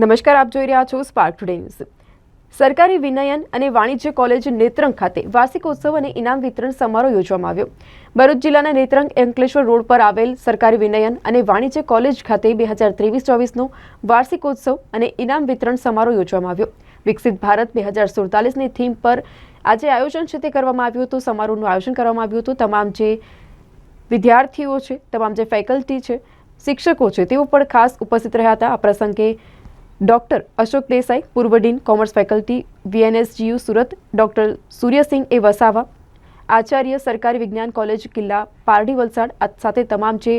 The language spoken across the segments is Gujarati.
નમસ્કાર, આપ જોઈ રહ્યા છો સ્પાર્ક ટુડે ન્યૂઝ સરકારી વિનયન અને વાણિજ્ય કોલેજ નેત્રંગ ખાતે વાર્ષિકોત્સવ અને ઇનામ વિતરણ સમારોહ યોજવામાં આવ્યો. ભરૂચ જિલ્લાના નેત્રંગ અંકલેશ્વર રોડ પર આવેલ સરકારી વિનયન અને વાણિજ્ય કોલેજ ખાતે બે હજાર ત્રેવીસ ચોવીસનો વાર્ષિકોત્સવ અને ઇનામ વિતરણ સમારોહ યોજવામાં આવ્યો. વિકસિત ભારત બે હજાર સુડતાલીસની થીમ પર આજે આયોજન છે તે કરવામાં આવ્યું હતું. સમારોહનું આયોજન કરવામાં આવ્યું હતું. તમામ જે વિદ્યાર્થીઓ છે, તમામ જે ફેકલ્ટી છે, શિક્ષકો છે, તેઓ પણ ખાસ ઉપસ્થિત રહ્યા હતા. આ પ્રસંગે ડોક્ટર અશોક દેસાઈ, પૂર્વ dean commerce faculty, VNSGU Surat, doctor Suryasinh A Vasava, Acharya સરકારી વિજ્ઞાન કોલેજ કિલ્લા, પારડી વલસાડ સાથે તમામ જે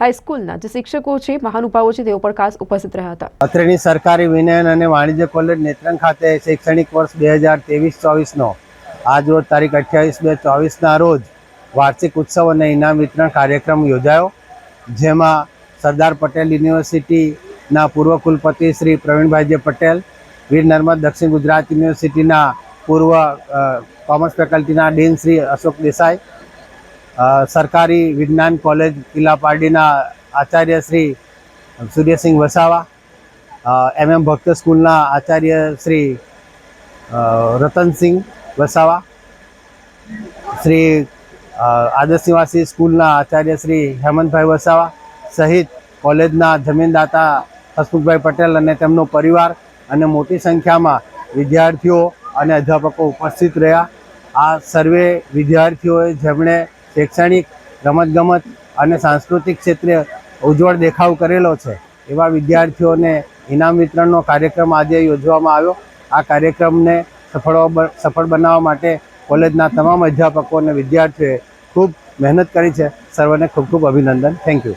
હાઈસ્કૂલના જે શિક્ષકો છે મહાનુભાવો છે, તેઓ પણ ખાસ ઉપસ્થિત રહ્યા હતા. અત્રેની સરકારી વિનયન અને વાણિજ્ય કોલેજ નેત્રંગ ખાતે શૈક્ષણિક વર્ષ બે હજાર ત્રેવીસ ચોવીસનો આજ રોજ તારીખ અઠ્યાવીસ બે ચોવીસના રોજ વાર્ષિક ઉત્સવ અને ઇનામ વિતરણ કાર્યક્રમ યોજાયો, જેમાં સરદાર પટેલ યુનિવર્સિટીના પૂર્વ કુલપતિ શ્રી પ્રવીણભાઈજી પટેલ, વીર નર્મદ દક્ષિણ ગુજરાત યુનિવર્સિટીના પૂર્વ કોમર્સ ફેકલ્ટીના ડીન શ્રી અશોક દેસાઈ સરકારી વિજ્ઞાન કોલેજ કિલ્લા પારડીના આચાર્ય શ્રી સૂર્યસિંહ વસાવા એમ એમ ભક્ત સ્કૂલના આચાર્ય શ્રી રતનસિંહ વસાવા, શ્રી આદર્શનિવાસી આદર્શ નિવાસી સ્કૂલના આચાર્ય શ્રી હેમંતભાઈ વસાવા સહિત કોલેજના જમીનદાતા હસમુખભાઈ પટેલ અને તેમનો પરિવાર અને મોટી સંખ્યામાં વિદ્યાર્થીઓ અને અધ્યાપકો ઉપસ્થિત રહ્યા. આ સર્વે વિદ્યાર્થીઓએ જેમણે શૈક્ષણિક રમતગમત અને સાંસ્કૃતિક ક્ષેત્રે ઉજ્જવળ દેખાવ કરેલો છે, એવા વિદ્યાર્થીઓને ઇનામ વિતરણનો કાર્યક્રમ આજે યોજવામાં આવ્યો. આ કાર્યક્રમને સફળ સફળ બનાવવા માટે કોલેજના તમામ અધ્યાપકો અને વિદ્યાર્થીઓએ ખૂબ મહેનત કરી છે. સર્વને ખૂબ ખૂબ અભિનંદન. Thank you